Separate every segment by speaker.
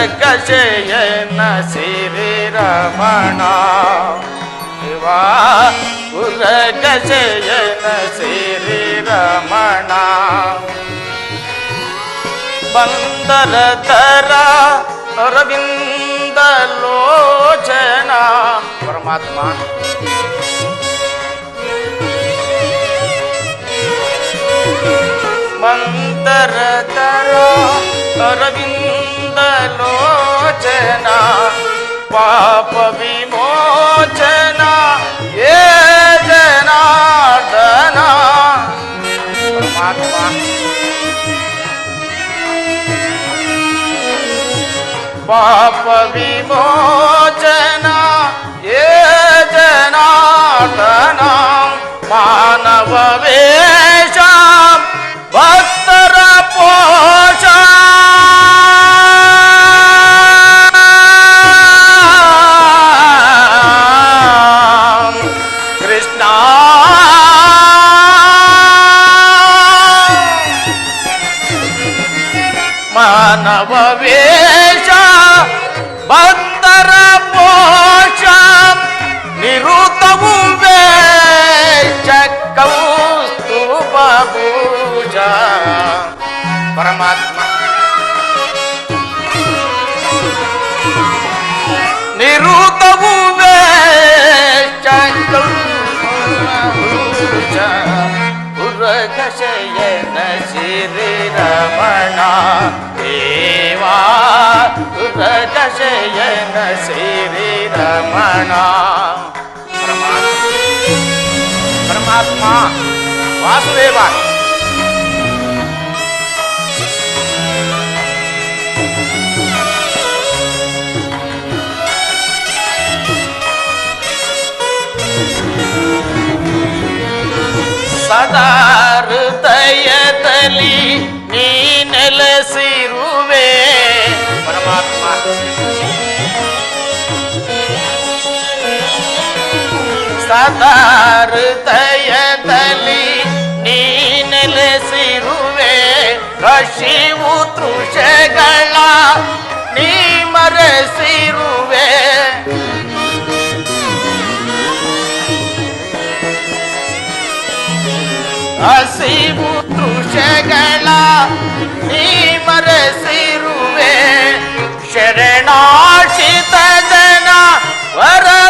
Speaker 1: జగశయన శ్రీరమణ శివా ఉరగశయన శ్రీరమణ బందల తర అరవిందలోచన పరమాత్మ. మందర తర అరవింద લોચના પાપ વિમોચના એ જનાર્દના. પરમાત્મા. પાપ વિમોચના એ જનાર્દના. માનવ વેશ ભક્ત રપો ஜெயங்க ஸ்ரீரமணா பரமாத்மா. வாசுதேவா. சதாருதயதலி ಸದಾ ಹೃದಯದಲ್ಲಿ ನೀ ನೆಲೆಸಿರುವೆ, ಹಸಿವು ತೃಷಗಳ ನೀ ಮರೆಸಿರುವೆ. ಹಸಿವು ತೃಷಗಳ ನೀ ಮರೆಸಿರುವೆ. ಶರಣಾಶಿತ ಜನ ವರದಾಯಕನೇ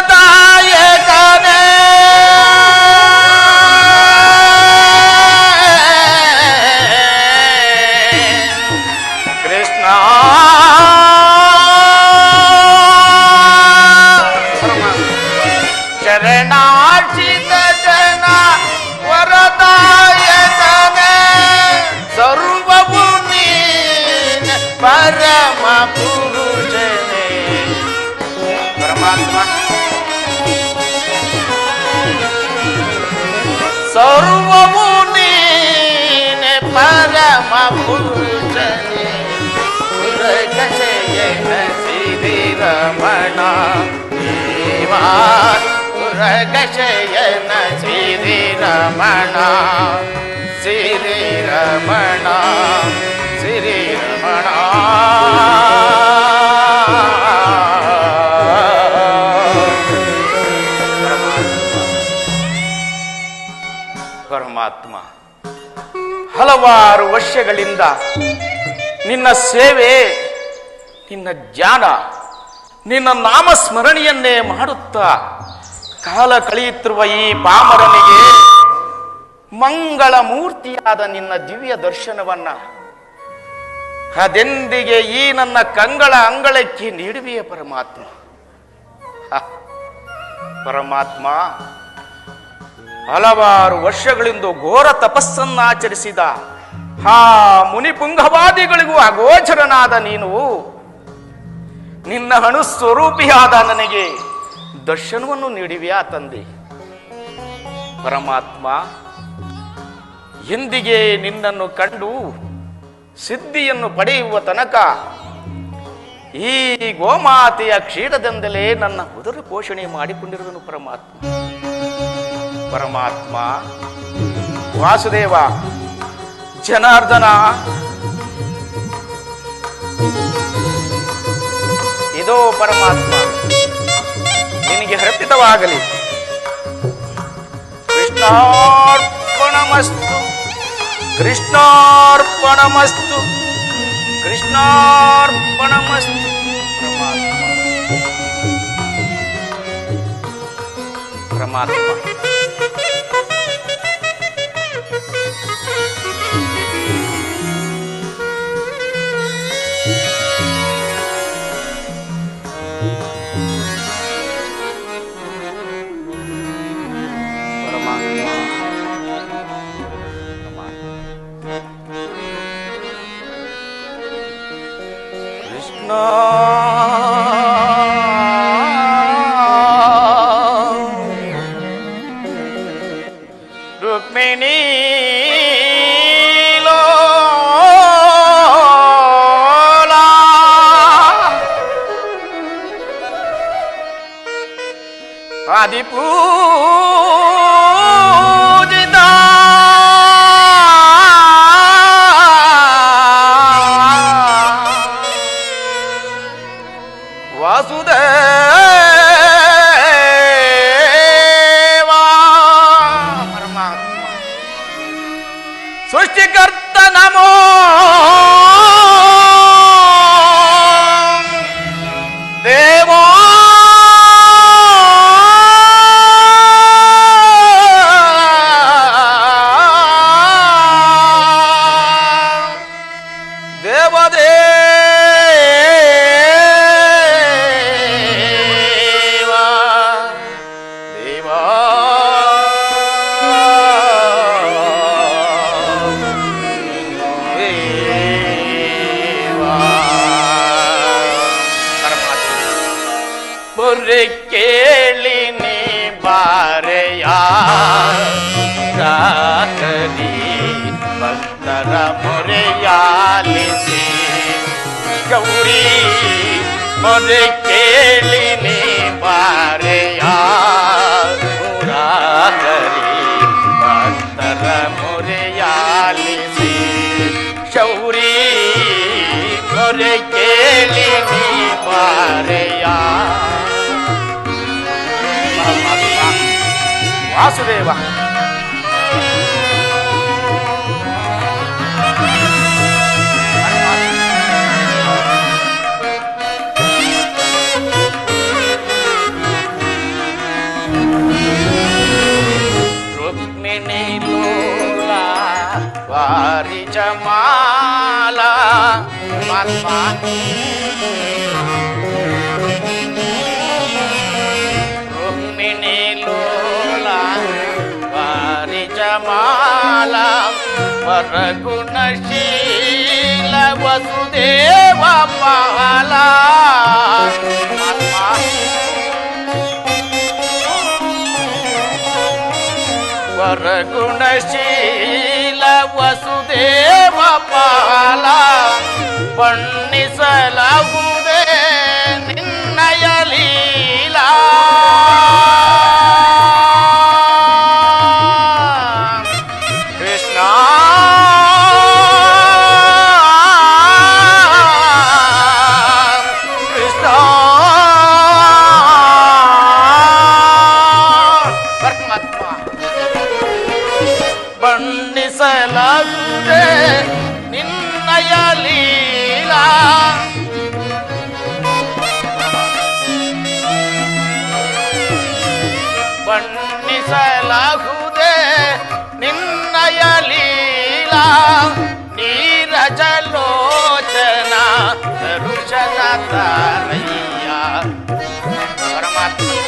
Speaker 1: ಶ್ರೀರಮಣ ರಮಣ ಪುರಗಶಯನ ಶ್ರೀರಮಣ ಶ್ರೀರಮಣ ಶ್ರೀರಮಣ ಪರಮಾತ್ಮ ಹಲವಾರು ವರ್ಷಗಳಿಂದ ನಿನ್ನ ಸೇವೆ ನಿನ್ನ ಜ್ಞಾನ ನಿನ್ನ ನಾಮಸ್ಮರಣೆಯನ್ನೇ ಮಾಡುತ್ತಾ ಕಾಲ ಕಳೆಯುತ್ತಿರುವ ಈ ಪಾಮರನಿಗೆ ಮಂಗಳ ಮೂರ್ತಿಯಾದ ನಿನ್ನ ದಿವ್ಯ ದರ್ಶನವನ್ನ ಅದೆಂದಿಗೆ ಈ ನನ್ನ ಕಂಗಳ ಅಂಗಳಕ್ಕೆ ನೀಡುವೆಯ ಪರಮಾತ್ಮ? ಪರಮಾತ್ಮ, ಹಲವಾರು ವರ್ಷಗಳಿಂದ ಘೋರ ತಪಸ್ಸನ್ನಾಚರಿಸಿದ ಹಾ ಮುನಿಪುಂಗವಾದಿಗಳಿಗೂ ಅಗೋಚರನಾದ ನೀನು ನಿನ್ನ ಹಣು ಸ್ವರೂಪಿಯಾದ ನನಗೆ ದರ್ಶನವನ್ನು ನೀಡಿವೆಯಾ ತಂದೆ? ಪರಮಾತ್ಮ ಎಂದಿಗೆ ನಿನ್ನನ್ನು ಕಂಡು ಸಿದ್ಧಿಯನ್ನು ಪಡೆಯುವ ತನಕ ಈ ಗೋಮಾತೆಯ ಕ್ಷೀರದಿಂದಲೇ ನನ್ನ ಉದರ ಪೋಷಣೆ ಮಾಡಿಕೊಂಡಿರುವನು ಪರಮಾತ್ಮ. ಪರಮಾತ್ಮ, ವಾಸುದೇವ, ಜನಾರ್ದನ ಇದೋ ಪರಮಾತ್ಮ. ನಿನಗೆ ಅರ್ಪಿತವಾಗಲಿ. ಕೃಷ್ಣಾರ್ಪಣಮಸ್ತು. ಕೃಷ್ಣಾರ್ಪಣಮಸ್ತು. ಕೃಷ್ಣಾರ್ಪಣಮಸ್ತು. ಪರಮಾತ್ಮ. ಪರಮಾತ್ಮ. Oh. ಮೊರೆಯಾಲಿಸಿ ಶೌರಿ ಮೊರೆ ಕೇಳಿ ನೀ ಬಾರೆಯ ಪರಮಾತ್ಮ ವಾಸುದೇವ పారిజమాల రుక్మిణిలోల పారిజమాల వరగుణశీల వసుదేవ మాలా వరగుణశీ बापाला पण निसला सारैया परमात्मा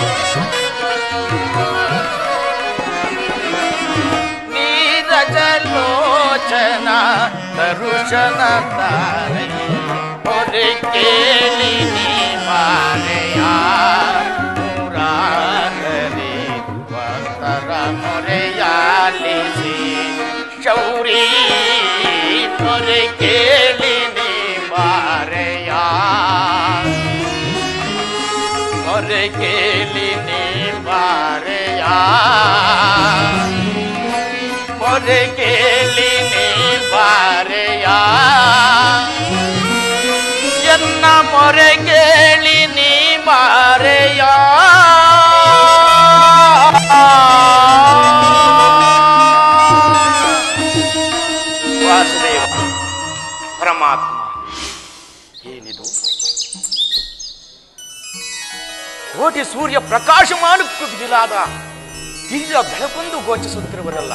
Speaker 1: नीरज लोचना तरुषण तारैया और केलिनी मारया मुरारे वस्तर मुरे याली शौरी और केली கேலி நீ பாரையா ஒரு கேலி நீ பாரையா என்ன பொறை கேலி நீ பாரு ಕೋಟಿ ಸೂರ್ಯ ಪ್ರಕಾಶಮಾನಕ್ಕೂ ಬಿಡಲಾದ ದಿವ್ಯ ಬೆಳಕೊಂದು ಗೋಚಿಸುತ್ತಿರುವುದಲ್ಲ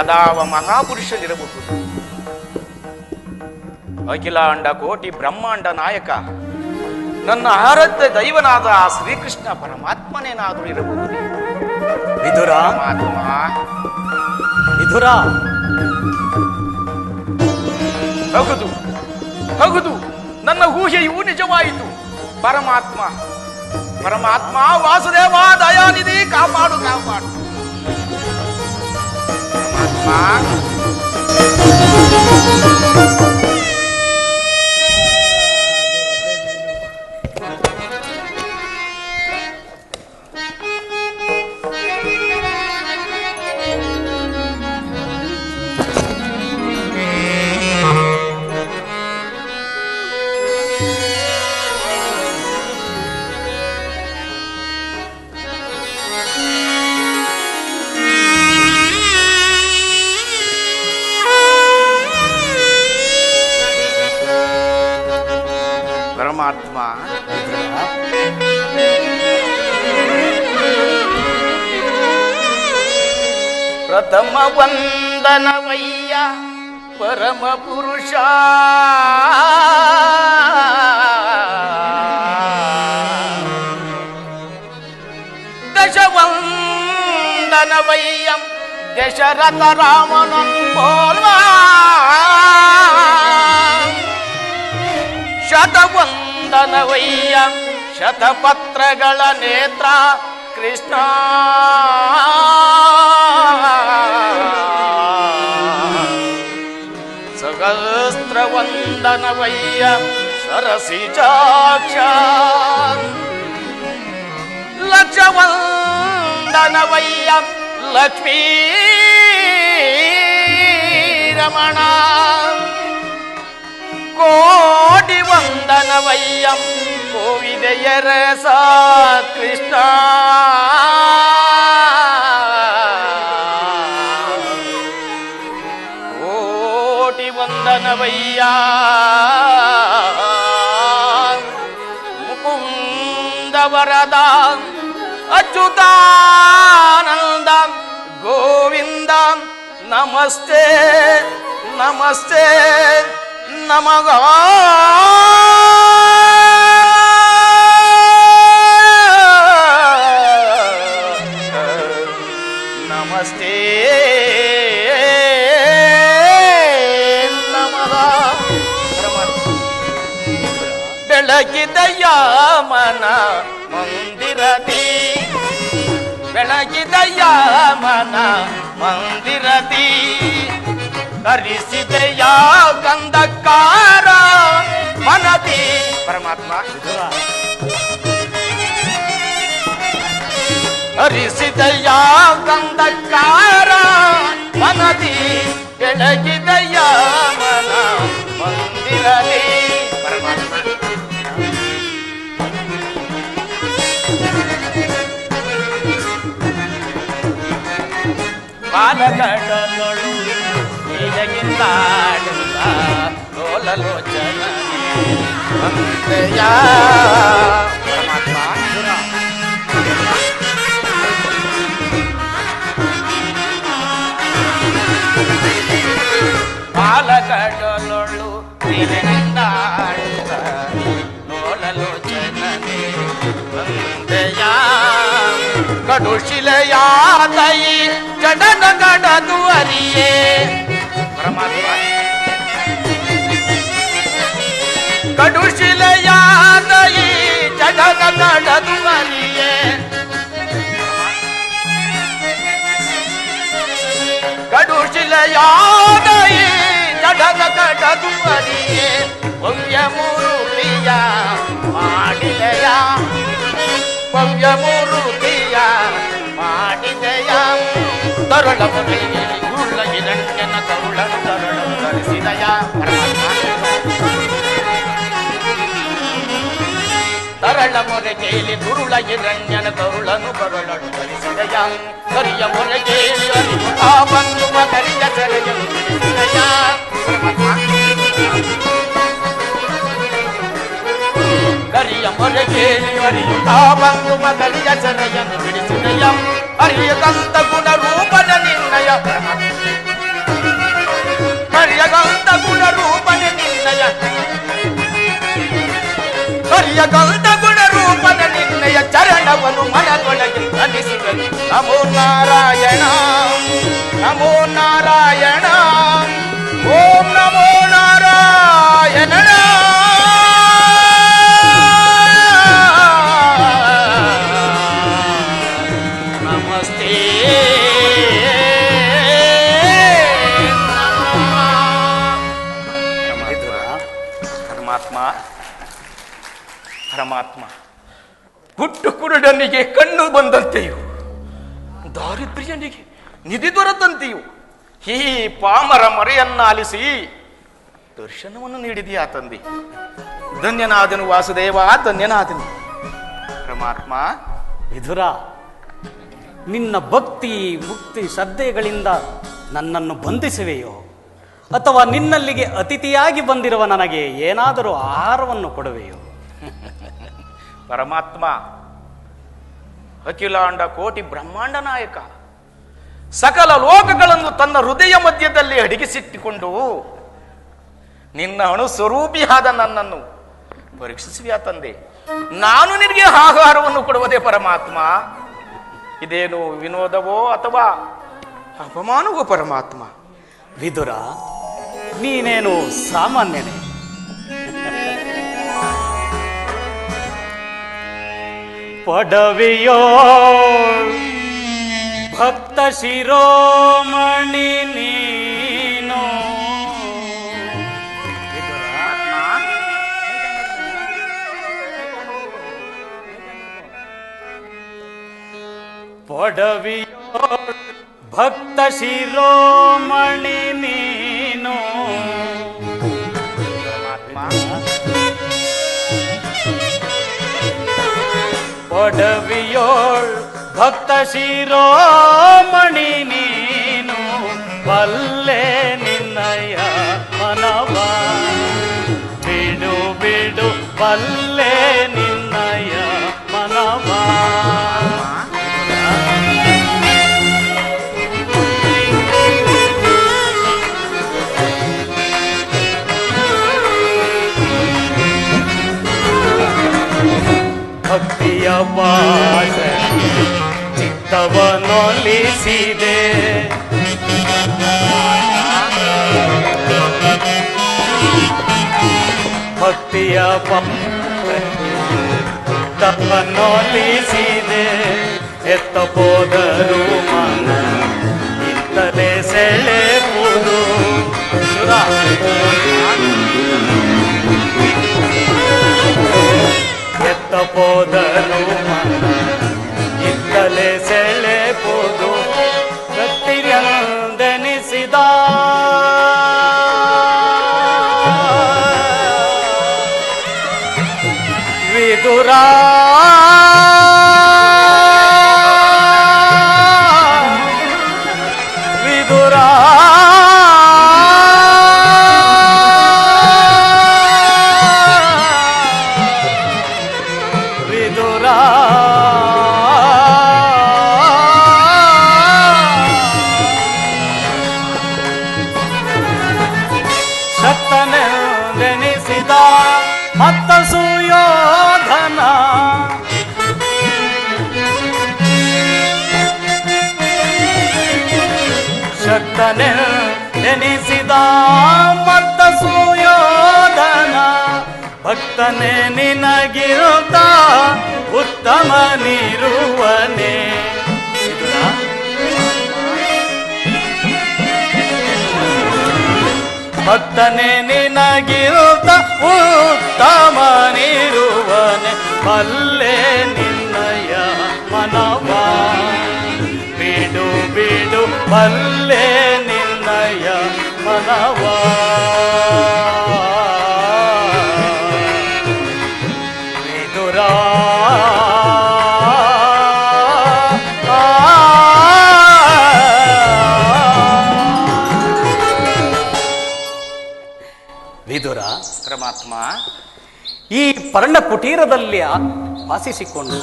Speaker 1: ಅದಾವ ಮಹಾಪುರುಷನಿರಬಹುದು. ಅಖಿಲಾಂಡ ಕೋಟಿ ಬ್ರಹ್ಮಾಂಡ ನಾಯಕ ನನ್ನ ಆರಾಧ್ಯ ದೈವನಾದ ಆ ಶ್ರೀಕೃಷ್ಣ ಪರಮಾತ್ಮನೇನಾದರೂ ಇರಬಹುದು?
Speaker 2: ವಿದುರ.
Speaker 1: ಮಾಧ್ಯಮ
Speaker 2: ವಿದುರ.
Speaker 1: ಹೌದು ಹೌದು ನನ್ನ ಊಹೆಯೂ ನಿಜವಾಯಿತು. పరమాత్మ. పరమాత్మ వాసుదేవా దయానిధి కాపాడు కాపాడు. పరమాత్మ ಪುರುಷ ದಶವಂದನವಯ್ಯಂ ದಶರಥ ರಾಮನಂ ಪೋಲ್ವಾ ಶತವಂದನವಯ್ಯ ಶತಪತ್ರಗಳ ನೇತ್ರ ಕೃಷ್ಣ వందనవయ్య సరసిజాక్ష లక్షవందనవయ్య లక్ష్మీ రమణ. కోటి వందనవయ్యం కోవిదయర సా కృష్ణ. മുകുന്ദവരദാം അച്യുതാനന്ദം ഗോവിന്ദം നമസ്തേ നമസ്തേ നമ ಮನ ಮಂದಿರದಿ. ಬೆಳಗಿದಯ ಮನ ಮಂದಿರದಿ. ಕರಿಸಿದೆಯ ಗಂಧಕಾರ ಮನದಿ. ಪರಮಾತ್ಮ
Speaker 2: ವಿದುರ
Speaker 1: ಹರಿಸಿದಯ ಗಂಧಕಾರ ಮನದಿ. ಬೆಳಗಿದಯ ಬಾಲಗಡಲೊಳು ನೀಲಗಿಂದಾಡುತ್ತ ಲೋಲಲೋಚನ ಅಂತೆಯ ಪರಮಾತ್ಮ ಬಾಲಗಡಲೊಳು ನೀಲಗಿಂದಾಡುತ್ತ ಲೋಲಲೋಚನನೆ ಅಂತೆಯ ಕಡುಶಿಲೆಯಾದೈ ಜಡನ ಗಡದು ಅರಿಯೇ ಪರಮಾತ್ಮ ಕಡುಶಿಲೆಯಾದ ಈ ಜಗದ ಕಡದುವರಿಯೇ ಕಡುಶಿಲೆಯಾದ ಈ ಜಗದ ಕಡದುವರಿಯೇ ಭವ್ಯ ಮೂರುತಿಯ ಮಾಡಿದೆಯ மகளமை உள்ள இடங்கென தருளம் தருளம் தரிசினையா தரள முறை கேலி துருள இரஞ்சன தருளனு பரளனு தரிசினையா கரிய முறை கேலி அறிவு கரிய சரையும் தரிசினையா கரிய முறை கேலி அறிவு ஆபங்கும கரிய சரையன் ಕರಿಯಗಂತ ಗುಣ ರೂಪನ ನಿರ್ಣಯ ಚರಣವನ್ನು ಮನದೊಳಗೆ ಅನಿಸಿದನು ನಮೋ ನಾರಾಯಣ ನಮೋ ನಾರಾಯಣ ಪರಮಾತ್ಮ. ಹುಟ್ಟು ಕುರುಡನಿಗೆ ಕಣ್ಣು ಬಂದಂತೆಯೂ, ದಾರಿದ್ರ್ಯನಿಗೆ ನಿಧಿ ದೊರೆತಂತೆಯೂ, ಈ ಪಾಮರ ಮರೆಯನ್ನಾಲಿಸಿ ದರ್ಶನವನ್ನು ನೀಡಿದೆಯಾ ತಂದೆ. ಧನ್ಯನಾದನು ವಾಸುದೇವ, ಧನ್ಯನಾದನು. ಪರಮಾತ್ಮ,
Speaker 2: ವಿಧುರ, ನಿನ್ನ ಭಕ್ತಿ, ಮುಕ್ತಿ ಶ್ರದ್ಧೆಗಳಿಂದ ನನ್ನನ್ನು ಬಂಧಿಸುವೆಯೋ, ಅಥವಾ ನಿನ್ನಲ್ಲಿಗೆ ಅತಿಥಿಯಾಗಿ ಬಂದಿರುವ ನನಗೆ ಏನಾದರೂ ಆಹಾರವನ್ನು ಕೊಡುವೆಯೋ
Speaker 1: ಪರಮಾತ್ಮ, ಅಖಿಲಾಂಡ ಕೋಟಿ ಬ್ರಹ್ಮಾಂಡ ನಾಯಕ, ಸಕಲ ಲೋಕಗಳನ್ನು ತನ್ನ ಹೃದಯ ಮಧ್ಯದಲ್ಲಿ ಅಡಗಿಸಿಟ್ಟುಕೊಂಡು, ನಿನ್ನ ಅಣು ಸ್ವರೂಪಿಯಾದ ನನ್ನನ್ನು ಪರೀಕ್ಷಿಸುವಿಯಾ ತಂದೆ. ನಾನು ನಿನಗೆ ಆಹಾರವನ್ನು ಕೊಡುವುದೇ ಪರಮಾತ್ಮ. ಇದೇನು ವಿನೋದವೋ ಅಥವಾ ಅಪಮಾನವೋ ಪರಮಾತ್ಮ?
Speaker 2: ವಿದುರ, ನೀನೇನು ಸಾಮಾನ್ಯನೇ? પડવ્યો. ભક્ત શિરોમણી નો પડવ્યો ભક્ત શિરોમણી નો ನೀನು ಪೊಡವಿಯೋಳ್ ಭಕ್ತ ಶಿರೋಮಣಿ ನೀನು ಬಲ್ಲೆ ನಿನ್ನಯ ಮನವ. ಬಿಡು ಬಿಡು ಬಲ್ಲೆ ಭಕ್ತಿಯ ಪಾಶ ಚಿತ್ತವನ್ನೊಲಿಸಿದೆ ಭಕ್ತಿಯ ಚಿತ್ತವನ್ನೊಲಿಸಿದೆ ಎತ್ತ ಹೋದರು ಮನ ಇತ್ತಲೇ ಸೆಳೆಬುದು ಎತ್ತ తపోదను ఇంతలే సెలే పోదు. ಭಕ್ತನೇ ನಿನಗಿರುತ್ತ ಉತ್ತಮ ನಿರುವನೆ. ಭಕ್ತನೇ ನಿನಗಿರುತ್ತ ಉತ್ತಮ ನಿರುವನೆ. ಬಲ್ಲೆ ನಿನ್ನಯ ಮನವ. ಬಿಡು ಬಿಡು ಬಲ್ಲೆ ನಿನ್ನಯ ಮನವ.
Speaker 1: ಪರಮಾತ್ಮ
Speaker 2: ಈ ಪರ್ಣ ಕುಟೀರದಲ್ಲಿ ವಾಸಿಸಿಕೊಂಡು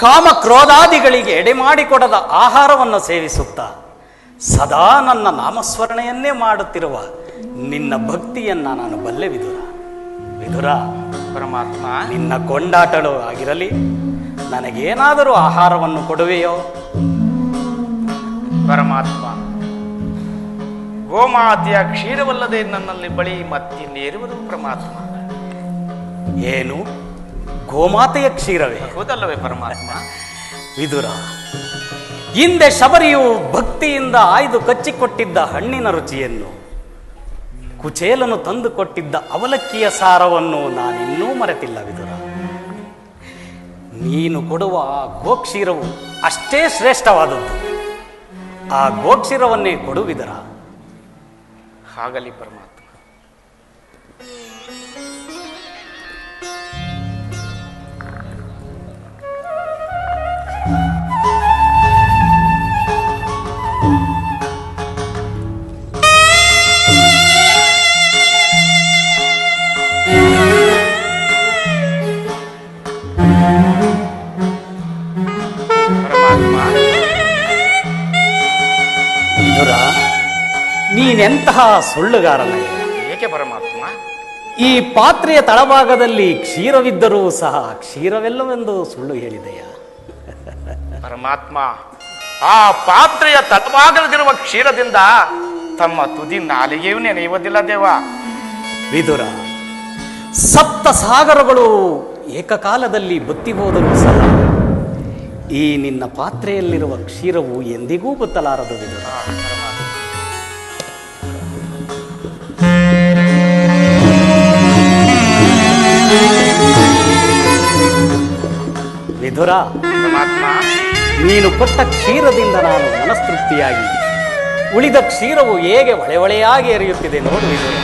Speaker 2: ಕಾಮ ಕ್ರೋಧಾದಿಗಳಿಗೆ ಎಡೆಮಾಡಿಕೊಡದ ಆಹಾರವನ್ನು ಸೇವಿಸುತ್ತಾ ಸದಾ ನನ್ನ ನಾಮಸ್ಮರಣೆಯನ್ನೇ ಮಾಡುತ್ತಿರುವ ನಿನ್ನ ಭಕ್ತಿಯನ್ನ ನಾನು ಬಲ್ಲೆ ವಿದುರ ವಿದುರ
Speaker 1: ಪರಮಾತ್ಮ.
Speaker 2: ನಿನ್ನ ಕೊಂಡಾಟಳು ಆಗಿರಲಿ ನನಗೇನಾದರೂ ಆಹಾರವನ್ನು ಕೊಡುವೆಯೋ?
Speaker 1: ಪರಮಾತ್ಮ. ಗೋಮಾತೆಯ ಕ್ಷೀರವಲ್ಲದೆ ನನ್ನಲ್ಲಿ ಬಳಿ ಮತ್ತಿನ್ನೇರುವುದು ಪರಮಾತ್ಮ.
Speaker 2: ಏನು? ಗೋಮಾತೆಯ ಕ್ಷೀರವೇ?
Speaker 1: ಹೌದಲ್ಲವೇ ಪರಮಾತ್ಮ?
Speaker 2: ವಿದುರ ಹಿಂದೆ ಶಬರಿಯು ಭಕ್ತಿಯಿಂದ ಆಯ್ದು ಕಚ್ಚಿಕೊಟ್ಟಿದ್ದ ಹಣ್ಣಿನ ರುಚಿಯನ್ನು ಕುಚೇಲನು ತಂದು ಕೊಟ್ಟಿದ್ದ ಅವಲಕ್ಕಿಯ ಸಾರವನ್ನು ನಾನಿನ್ನೂ ಮರೆತಿಲ್ಲ ವಿದುರ. ನೀನು ಕೊಡುವ ಆ ಗೋಕ್ಷೀರವು ಅಷ್ಟೇ ಶ್ರೇಷ್ಠವಾದದ್ದು. ಆ ಗೋಕ್ಷೀರವನ್ನೇ ಕೊಡು
Speaker 1: ಪರಮಾತ್ಮ ಪರಮಾತ್ಮ.
Speaker 2: ನೀನೆಂತಹ ಸುಳ್ಳುಗಾರನೇ?
Speaker 1: ಏಕೆ ಪರಮಾತ್ಮ?
Speaker 2: ಈ ಪಾತ್ರೆಯ ತಳಭಾಗದಲ್ಲಿ ಕ್ಷೀರವಿದ್ದರೂ ಸಹ ಕ್ಷೀರವೆಲ್ಲವೆಂದು ಸುಳ್ಳು ಹೇಳಿದೆಯ?
Speaker 1: ಪರಮಾತ್ಮ ಆ ಪಾತ್ರೆಯ ತಳಭಾಗದಲ್ಲಿರುವ ಕ್ಷೀರದಿಂದ ತಮ್ಮ ತುದಿ ನಾಲಿಗೆಯೂ ನೆನೆಯುವುದಿಲ್ಲ ದೇವ.
Speaker 2: ವಿದುರ ಸಪ್ತ ಸಾಗರಗಳು ಏಕಕಾಲದಲ್ಲಿ ಬತ್ತಿ ಹೋದರೂ ಸಹ ಈ ನಿನ್ನ ಪಾತ್ರೆಯಲ್ಲಿರುವ ಕ್ಷೀರವು ಎಂದಿಗೂ ಬತ್ತಲಾರದು ವಿದುರ.
Speaker 1: ಪರಮಾತ್ಮ.
Speaker 2: ನೀನು ಕೊಟ್ಟ ಕ್ಷೀರದಿಂದ ನಾನು ಮನಸ್ತೃಪ್ತಿಯಾಗಿ. ಉಳಿದ ಕ್ಷೀರವು ಹೇಗೆ ಹೊಳೆ ಹೊಳೆಯಾಗಿ ಎರೆಯುತ್ತಿದೆ ನೋಡು ವಿಧುರ.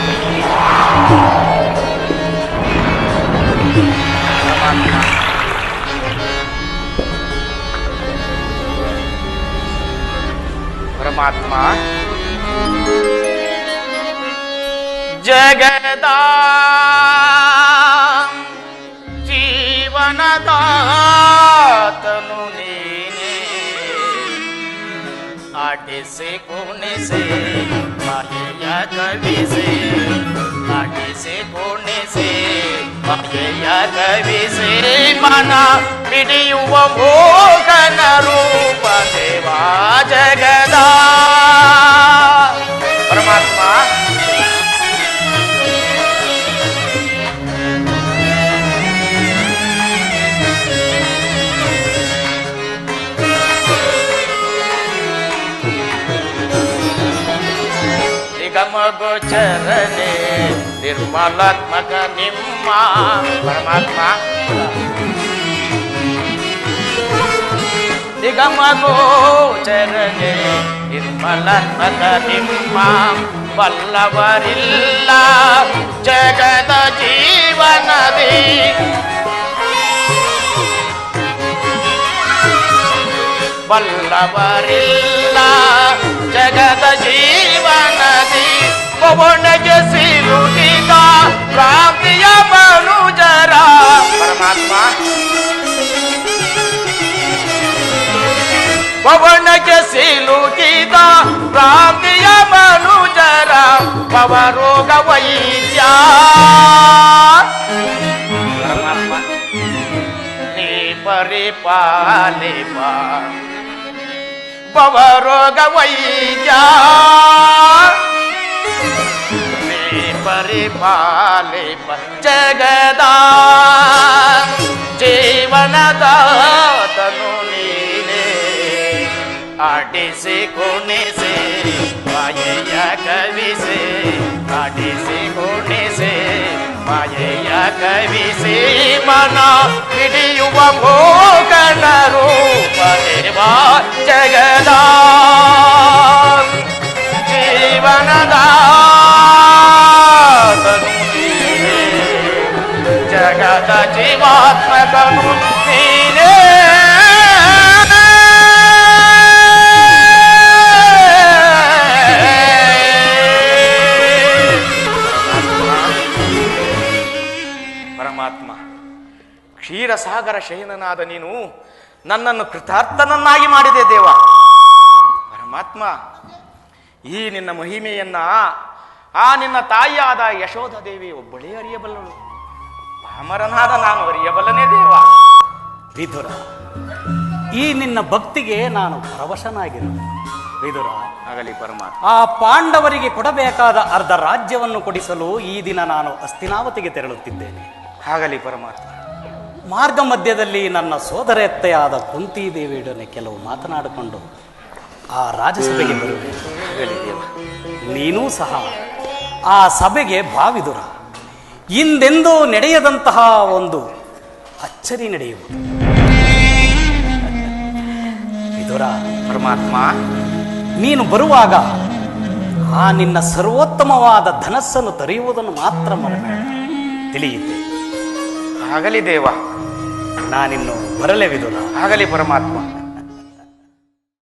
Speaker 1: ಪರಮಾತ್ಮ. ಜಗದ ಆಟಿಸಿ ಕುಣಿಸಿ ಮಹಿಯ ಕವಿಸಿ ಆಟಿಸಿ ಕುಣಿಸಿ ಮಹಿಯ ಕವಿಸಿ ಮನ ಹಿಡಿಯುವ ಮೋಹನ ರೂಪ ದೇವಾ ಜಗದ ನಿಗಮ ಗೋಚರನೆ ನಿರ್ಮಲಾತ್ಮಕ ನಿಮ್ಮ ಪರಮಾತ್ಮ ನಿಗಮ ಗೋಚರನೆ ನಿರ್ಮಲಾತ್ಮಕ ನಿಮ್ಮ ಬಲ್ಲವರಿಲ್ಲ ಜಗದ ಜೀವನದಿ ಬಲ್ಲವರಿಲ್ಲ ಜಗದ पवन जैसी लूटी गीता काम दिया मनु जरा। परमात्मा। पवन जैसी लूटी का काम दिया जरा। पव रोग वैद्या परमात्मा। ने परे पाले पा। पव रोग वैद्या ಮಾಯೆಯ ಕವಿಸಿ ಆಡಿಸಿ ಕುಣಿಸಿ ಮಾಯೆಯ ಕವಿಸಿ ಮನ ಹಿಡಿಯುವ ಮೋಗನ ರೂಪ ದೇವಾ ಜಗದ ಜೀವನದ ತನು ನೀನೇ, ಜಗದ ಜೀವಾತ್ಮಕನು ನೀನೇ. ಪರಮಾತ್ಮ ಕ್ಷೀರಸಾಗರ ಶಯನನಾದ ನೀನು ನನ್ನನ್ನು ಕೃತಾರ್ಥನನ್ನಾಗಿ ಮಾಡಿದೆ ದೇವ. ಪರಮಾತ್ಮ ಈ ನಿನ್ನ ಮಹಿಮೆಯನ್ನ ಆ ನಿನ್ನ ತಾಯಿಯಾದ ಯಶೋಧ ದೇವಿ ಒಬ್ಬಳೇ ಅರಿಯಬಲ್ಲಳು. ಪಾಮರನಾದ ನಾನು ಅರಿಯಬಲ್ಲನೇ ದೇವ.
Speaker 2: ವಿದುರ ಈ ನಿನ್ನ ಭಕ್ತಿಗೆ ನಾನು ಪರವಶನಾಗಿರುವೆ ವಿದುರ
Speaker 1: ಆಗಲಿ ಪರಮಾತ್ಮ.
Speaker 2: ಆ ಪಾಂಡವರಿಗೆ ಕೊಡಬೇಕಾದ ಅರ್ಧ ರಾಜ್ಯವನ್ನು ಕೊಡಿಸಲು ಈ ದಿನ ನಾನು ಅಸ್ತಿನಾವತಿಗೆ ತೆರಳುತ್ತಿದ್ದೇನೆ.
Speaker 1: ಆಗಲಿ ಪರಮಾತ್ಮ.
Speaker 2: ಮಾರ್ಗ ಮಧ್ಯದಲ್ಲಿ ನನ್ನ ಸೋದರತ್ತೆಯಾದ ಕುಂತಿದೇವಿಯೊಡನೆ ಕೆಲವು ಮಾತನಾಡಿಕೊಂಡು ಆ ರಾಜಸಭೆಗೆ ಬರುವೆ ನೀನೂ ಸಹ ಆ ಸಭೆಗೆ ಭಾವಿದುರ ಹಿಂದೆಂದೂ ನಡೆಯದಂತಹ ಒಂದು ಅಚ್ಚರಿ ನಡೆಯುವುದು. ವಿದುರ
Speaker 1: ಪರಮಾತ್ಮ
Speaker 2: ನೀನು ಬರುವಾಗ ಆ ನಿನ್ನ ಸರ್ವೋತ್ತಮವಾದ ಧನಸ್ಸನ್ನು ತರೆಯುವುದನ್ನು ಮಾತ್ರ ಮರೆಬೇಡ. ತಿಳಿಯಿತೆ.
Speaker 1: ಆಗಲಿ ದೇವ.
Speaker 2: ನಾನಿನ್ನು ಬರಲೇ ವಿದುರ.
Speaker 1: ಆಗಲಿ ಪರಮಾತ್ಮ.